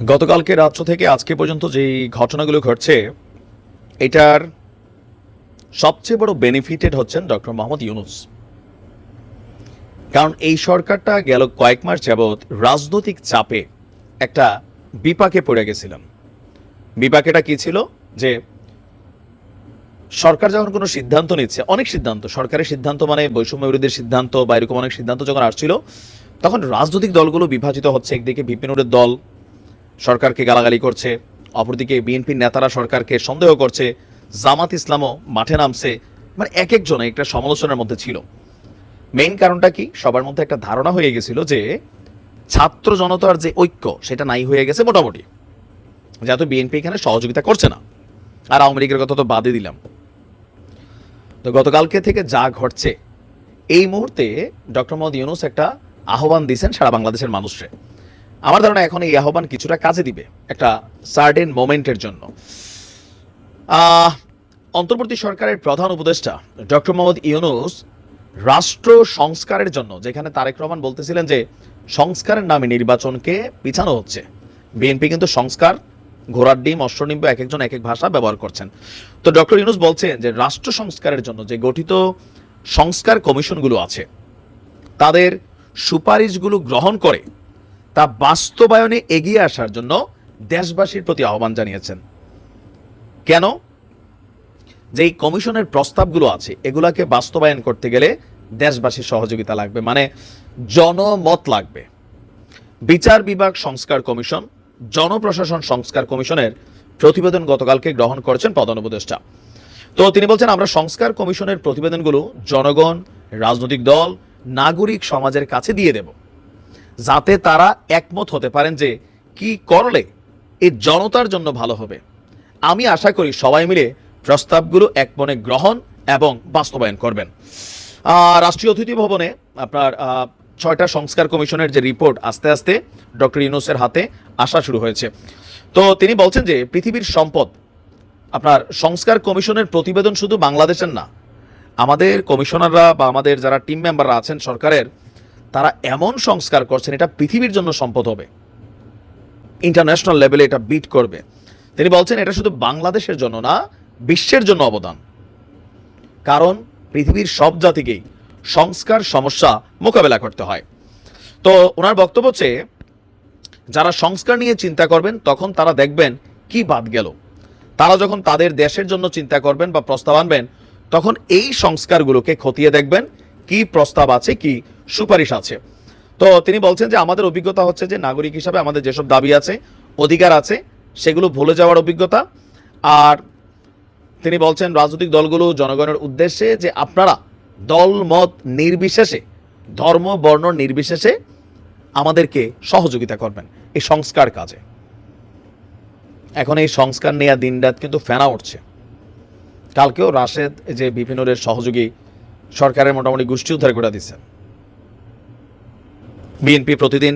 গতকালকে রাত্র থেকে আজকে পর্যন্ত যে ঘটনাগুলো ঘটছে, এটার সবচেয়ে বড় বেনিফিটেড হচ্ছেন ডক্টর মোহাম্মদ ইউনুস। কারণ এই সরকারটা গেল কয়েক মাস যাবৎ রাজনৈতিক চাপে একটা বিপাকে পড়ে গেছিলাম। বিপাকেটা কি ছিল? যে সরকার যখন কোনো সিদ্ধান্ত নিচ্ছে, অনেক সিদ্ধান্ত, সরকারের সিদ্ধান্ত মানে বৈষম্য বিরোধীর সিদ্ধান্ত বা এরকম অনেক সিদ্ধান্ত যখন আসছিল, তখন রাজনৈতিক দলগুলো বিভাজিত হচ্ছে, একদিকে বিপিনুরের দল সরকারকে গালাগালি করছে, অপরদিকে বিএনপির নেতারা সরকারকে সন্দেহ করছে, জামাত ইসলামও মাঠে নামছে। মানে এক একজন একটা সমালোচনার মধ্যে ছিল। মেইন কারণটা কি? সবার মধ্যে একটা ধারণা হয়ে গেছিল যে ছাত্র জনতার যে ঐক্য, সেটা নাই হয়ে গেছে মোটামুটি। যেহেতু বিএনপি এখানে সহযোগিতা করছে না। আর আওয়ামী লীগের কথা তো বাদই দিলাম। তো গতকালকে থেকে যা ঘটছে, এই মুহূর্তে ডক্টর মোহাম্মদ ইউনুস একটা আহ্বান দিয়েছেন সারা বাংলাদেশের মানুষকে। আমার ধারণা এখন এই আহ্বান কিছুটা কাজে দিবে একটা সার্টেন মোমেন্টের জন্য। অন্তর্বর্তী সরকারের প্রধান উপদেষ্টা ডক্টর মোহাম্মদ ইউনুস রাষ্ট্র সংস্কারের জন্য, যেখানে তারেক রহমান বলতেছিলেন যে সংস্কারের নামে নির্বাচনকে পিছানো হচ্ছে। বিএনপি কিন্তু সংস্কার, ঘোড়ার ডিম অশ্বনিম্ব এক একজন এক এক ভাষা ব্যবহার করছেন। তো ডক্টর ইউনুস বলছেন যে রাষ্ট্র সংস্কারের জন্য যে গঠিত সংস্কার কমিশনগুলো আছে, তাদের সুপারিশগুলো গ্রহণ করে তা বাস্তবায়নে এগিয়ে আসার জন্য দেশবাসীর প্রতি আহ্বান জানিয়েছেন। কেন? যে এই কমিশনের প্রস্তাবগুলো আছে, এগুলাকে বাস্তবায়ন করতে গেলে দেশবাসীর সহযোগিতা লাগবে মানে জনমত লাগবে। বিচার বিভাগ সংস্কার কমিশন, জনপ্রশাসন সংস্কার কমিশনের প্রতিবেদন গতকালকে গ্রহণ করেছেন প্রধান উপদেষ্টা। তো তিনি বলছেন, আমরা সংস্কার কমিশনের প্রতিবেদনগুলো জনগণ, রাজনৈতিক দল, নাগরিক সমাজের কাছে দিয়ে দেব। যাতে তারা একমত হতে পারেন যে কি করলে এই জনতার জন্য ভালো হবে। আমি আশা করি সবাই মিলে প্রস্তাবগুলো এক মনে গ্রহণ এবং বাস্তবায়ন করবেন। রাষ্ট্রীয় অতিথি ভবনে আপনার ছয়টা সংস্কার কমিশনের যে রিপোর্ট আস্তে আস্তে ডক্টর ইউনুসের হাতে আসা শুরু হয়েছে। তো তিনি বলছেন যে পৃথিবীর সম্পদ, আপনার সংস্কার কমিশনের প্রতিবেদন শুধু বাংলাদেশের না, আমাদের কমিশনাররা বা আমাদের যারা টিম মেম্বাররা আছেন সরকারের তারা এমন সংস্কার করছেন, এটা পৃথিবীর জন্য সম্পদ হবে। ইন্টারন্যাশনাল লেভেলে এটা বিট করবে। তিনি বলছেন, এটা শুধু বাংলাদেশের জন্য না, বিশ্বের জন্য অবদান। কারণ পৃথিবীর সব জাতিকেই সংস্কার সমস্যা মোকাবেলা করতে হয়। তো ওনার বক্তব্য হচ্ছে, যারা সংস্কার নিয়ে চিন্তা করবেন, তখন তারা দেখবেন কি বাদ গেল। তারা যখন তাদের দেশের জন্য চিন্তা করবেন বা প্রস্তাব আনবেন, তখন এই সংস্কারগুলোকে খতিয়ে দেখবেন কি প্রস্তাব আছে, কি সুপারিশ আছে? তো তিনি বলছেন যে আমাদের অভিজ্ঞতা হচ্ছে যে নাগরিক হিসাবে আমাদের যেসব দাবি আছে, অধিকার আছে, সেগুলো ভুলে যাওয়ার অভিজ্ঞতা। আর তিনি বলছেন রাজনৈতিক দলগুলো জনগণের উদ্দেশ্যে যে আপনারা দল মত নির্বিশেষে, ধর্ম, বর্ণ নির্বিশেষে আমাদেরকে সহযোগিতা করবেন এই সংস্কার কাজে। এখন এই সংস্কার নেওয়া দিনরাত কিন্তু ফেনা উঠছে। কালকেও রাশেদ যে বিপিনুরের সহযোগী সরকারের মোটামুটি গোষ্ঠী উদ্ধার করে দিচ্ছেন। বিএনপি প্রতিদিন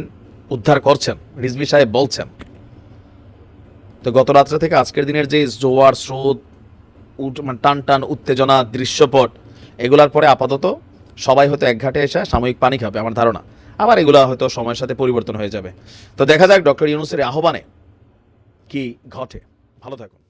উদ্ধার করছেন, রিজভি সাহেব বলছেন। তো গত রাত্রে থেকে আজকের দিনের যে জোয়ার, স্রোত মানে টান টান, উত্তেজনা, দৃশ্যপট, এগুলার পরে আপাতত সবাই হয়তো একঘাটে এসে সাময়িক পানি খাবে, আমার ধারণা। আবার এগুলা হয়তো সময়ের সাথে পরিবর্তন হয়ে যাবে। তো দেখা যাক, ডক্টর ইউনুসের আহ্বানে কি ঘটে। ভালো থাকুন।